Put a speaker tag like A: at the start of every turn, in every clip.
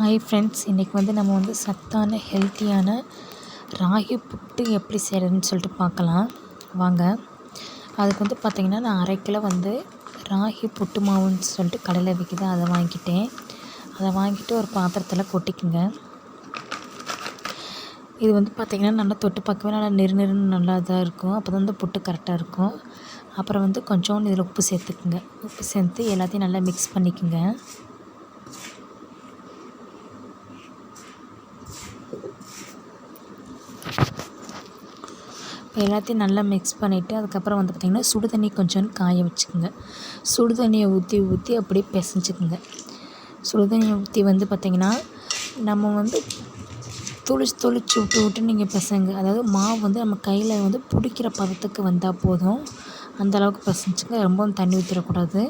A: Hi friends இன்றைக்கி வந்து நம்ம வந்து சத்தான ஹெல்த்தியான ராகி புட்டு எப்படி செய்கிறதுன்னு சொல்லிட்டு பார்க்கலாம். வாங்க. அதுக்கு வந்து பார்த்திங்கன்னா நான் அரை கிலோ வந்து ராகி புட்டு மாவுன்னு சொல்லிட்டு கடையில் விற்கிது அதை வாங்கிட்டேன். அதை வாங்கிட்டு ஒரு பாத்திரத்தில் கொட்டிக்குங்க. இது வந்து பார்த்திங்கன்னா நல்லா தொட்டு பார்க்கவே நல்லா நெரு நெருன்னு நல்லா இதாக இருக்கும். அப்போ தான் வந்து புட்டு கரெக்டாக இருக்கும். அப்புறம் வந்து கொஞ்சோண்டு இதில் உப்பு சேர்த்துக்குங்க. உப்பு சேர்த்து எல்லாத்தையும் நல்லா மிக்ஸ் பண்ணிக்கோங்க. எல்லாத்தையும் நல்லா மிக்ஸ் பண்ணிவிட்டு அதுக்கப்புறம் வந்து பார்த்திங்கன்னா சுடு தண்ணி கொஞ்சோண்டு காய வச்சுக்கோங்க. சுடு தண்ணியை ஊற்றி ஊற்றி அப்படியே பிசைஞ்சுக்குங்க. சுடு தண்ணியை ஊற்றி வந்து பார்த்திங்கன்னா நம்ம வந்து தொளிச்சு தொளிச்சு விட்டு விட்டு நீங்கள் பிசைங்க. அதாவது மாவு வந்து நம்ம கையில் வந்து பிடிக்கிற பதத்துக்கு வந்தால் போதும். அந்தளவுக்கு பிசைஞ்சுங்க ரொம்பவும் தண்ணி ஊற்றிடக்கூடாது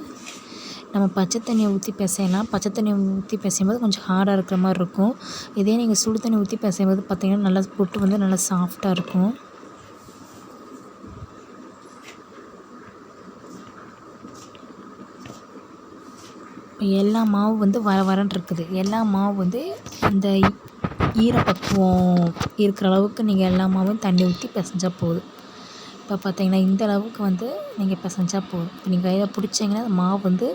A: நம்ம பச்சை தண்ணியை ஊற்றி பிசையலாம். பச்சை தண்ணியை ஊற்றி பிசையும் போது கொஞ்சம் ஹார்டாக இருக்கிற மாதிரி இருக்கும். இதே நீங்கள் சுடு தண்ணி ஊற்றி பிசையும் போது பார்த்திங்கன்னா நல்லா புட்டு வந்து நல்லா சாஃப்டாக இருக்கும். எல்லா மாவு வந்து வர வரன்னு இருக்குது. எல்லா மாவு வந்து இந்த ஈரப்பக்குவம் இருக்கிற அளவுக்கு நீங்கள் எல்லா மாவும் தண்ணி ஊற்றி பிசைஞ்சா போதும். இப்போ பார்த்தீங்கன்னா இந்த அளவுக்கு வந்து நீங்கள் பிசைஞ்சா போதும். இப்போ நீங்கள் கையில் பிடிச்சிங்கன்னா அந்த மாவு வந்து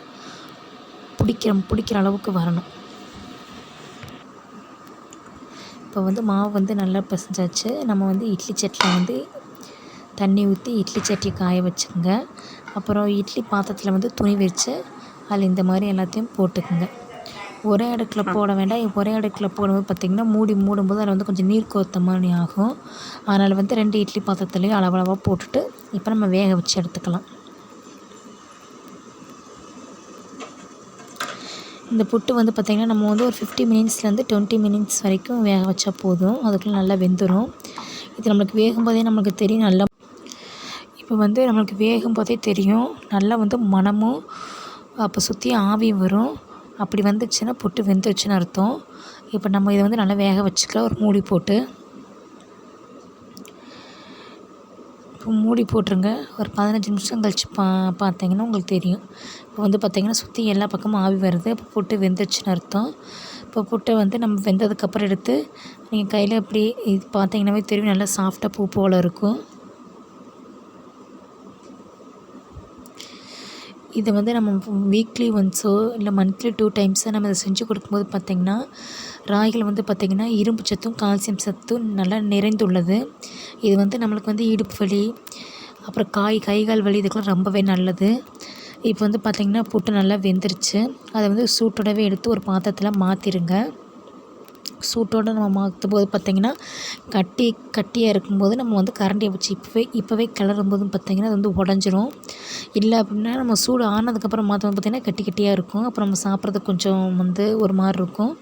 A: பிடிக்கிற பிடிக்கிற அளவுக்கு வரணும். இப்போ வந்து மாவு வந்து நல்லா பிசைஞ்சாச்சு. நம்ம வந்து இட்லி சட்டியில் வந்து தண்ணி ஊற்றி இட்லி சட்டி காய வச்சுக்கோங்க. அப்புறம் இட்லி பாத்திரத்தில் வந்து துணி வச்சு அதில் இந்த மாதிரி எல்லாத்தையும் போட்டுக்குங்க. ஒரே அடுக்கில் போட வேண்டாம். ஒரே அடுக்கில் போடும்போது பார்த்திங்கன்னா மூடி மூடும்போது அதில் வந்து கொஞ்சம் நீர் கோர்த்த மாதிரி ஆகும். அதனால் வந்து ரெண்டு இட்லி பாத்திரத்துலேயும் அளவளவாக போட்டுட்டு இப்போ நம்ம வேக வச்சு எடுத்துக்கலாம். இந்த புட்டு வந்து பார்த்திங்கன்னா நம்ம வந்து ஒரு ஃபிஃப்டி மினிட்ஸ்லேருந்து டுவெண்ட்டி மினிட்ஸ் வரைக்கும் வேக வச்சா போதும். அதுக்குள்ளே நல்லா வெந்துடும் இது நம்மளுக்கு வேகும்போதே நம்மளுக்கு தெரியும். நல்லா இப்போ வந்து நம்மளுக்கு வேகும் போதே தெரியும். நல்லா வந்து மனமும் அப்போ சுற்றி ஆவி வரும். அப்படி வந்துச்சுன்னா புட்டு வெந்துருச்சுன்னு அர்த்தம். இப்போ நம்ம இதை வந்து நல்லா வேக வச்சுக்கலாம். ஒரு மூடி போட்டு. இப்போ மூடி போட்டுருங்க. ஒரு பதினஞ்சு நிமிஷம் கழித்து பா பார்த்தீங்கன்னா உங்களுக்கு தெரியும். இப்போ வந்து பார்த்திங்கன்னா சுற்றி எல்லா பக்கமும் ஆவி வருது. இப்போ புட்டு வெந்துருச்சுன்னு அர்த்தம். இப்போ புட்டை வந்து நம்ம வெந்ததுக்கப்புறம் எடுத்து நீங்கள் கையில் இப்படி இது பார்த்தீங்கன்னாவே தெரியும். நல்லா சாஃப்டாக பூ போல் இருக்கும். இதை வந்து நம்ம வீக்லி ஒன்ஸோ இல்லை மந்த்லி டூ டைம்ஸோ நம்ம இதை செஞ்சு கொடுக்கும்போது பார்த்திங்கன்னா ராய்கள் வந்து பார்த்திங்கன்னா இரும்பு சத்தும் கால்சியம் சத்தும் நல்லா நிறைந்துள்ளது. இது வந்து நம்மளுக்கு வந்து இடுப்பு வலி அப்புறம் காய் கை கால் வலி இதுக்கெல்லாம் ரொம்பவே நல்லது. இப்போ வந்து பார்த்திங்கன்னா புட்டு நல்லா வெந்துருச்சு. அதை வந்து சூட்டோடவே எடுத்து ஒரு பாத்திரத்தில் மாற்றிடுங்க சூட்டோடு நம்ம மாற்றும் போது பார்த்திங்கன்னா கட்டி கட்டியாக இருக்கும்போது நம்ம வந்து கரண்டியை வச்சு இப்போவே இப்போவே கிளறும் போதும் பார்த்திங்கன்னா அது வந்து உடஞ்சிரும். இல்லை அப்படின்னா நம்ம சூடு ஆனதுக்கப்புறம் மாற்றும் பார்த்திங்கன்னா கட்டி கட்டியாக இருக்கும். அப்புறம் நம்ம சாப்பிட்றது கொஞ்சம் வந்து ஒரு மாதிரி இருக்கும்.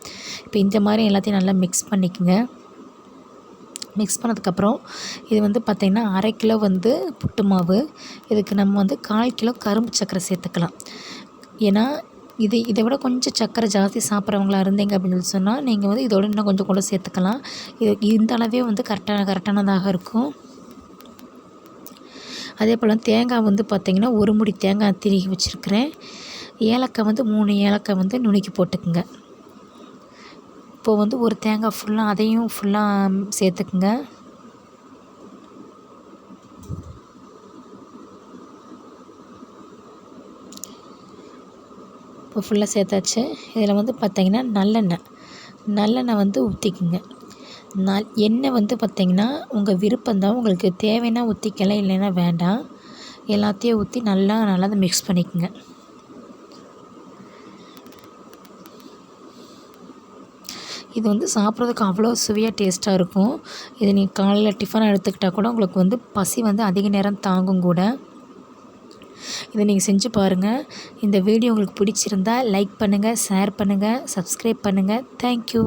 A: இப்போ இந்த மாதிரி எல்லாத்தையும் நல்லா மிக்ஸ் பண்ணிக்கோங்க. மிக்ஸ் பண்ணதுக்கப்புறம் இது வந்து பார்த்திங்கன்னா அரை கிலோ வந்து புட்டு மாவு. இதுக்கு நம்ம வந்து கால் கிலோ கரும்பு சக்கரை சேர்த்துக்கலாம். ஏன்னா இது இதை விட கொஞ்சம் சர்க்கரை ஜாஸ்தி சாப்பிட்றவங்களா இருந்தீங்க அப்படின்னு சொல்லி சொன்னால் நீங்கள் வந்து இதோட இன்னும் கொஞ்சம் கூட சேர்த்துக்கலாம். இது இந்த அளவே வந்து கரெக்டான கரெக்டானதாக இருக்கும். அதே போல் தேங்காய் வந்து பார்த்திங்கன்னா ஒரு முடி தேங்காய் திருகி வச்சுருக்கிறேன். ஏலக்காய் வந்து மூணு ஏலக்காய் வந்து நுணுக்கி போட்டுக்குங்க. இப்போது வந்து ஒரு தேங்காய் ஃபுல்லாக அதையும் ஃபுல்லாக சேர்த்துக்குங்க. இப்போ ஃபுல்லாக சேர்த்தாச்சு. இதில் வந்து பார்த்திங்கன்னா நல்லெண்ணெய். நல்லெண்ணெய் வந்து ஊற்றிக்குங்க நல் எண்ணெய் வந்து பார்த்திங்கன்னா உங்கள் விருப்பம் தான். உங்களுக்கு தேவைன்னா ஊற்றிக்கலாம் இல்லைன்னா வேண்டாம். எல்லாத்தையும் ஊற்றி நல்லா நல்லா அதை மிக்ஸ் பண்ணிக்கோங்க. இது வந்து சாப்பிட்றதுக்கு அவ்வளோ சுவையாக டேஸ்ட்டாக இருக்கும். இது நீங்கள் காலையில் டிஃபனாக எடுத்துக்கிட்டால் கூட உங்களுக்கு வந்து பசி வந்து அதிக நேரம் தாங்கும் கூட. இதை நீங்கள் செஞ்சு பாருங்கள் இந்த வீடியோ உங்களுக்கு பிடிச்சிருந்தா லைக் பண்ணுங்கள் ஷேர் பண்ணுங்கள் சப்ஸ்கிரைப் பண்ணுங்கள் தேங்க்யூ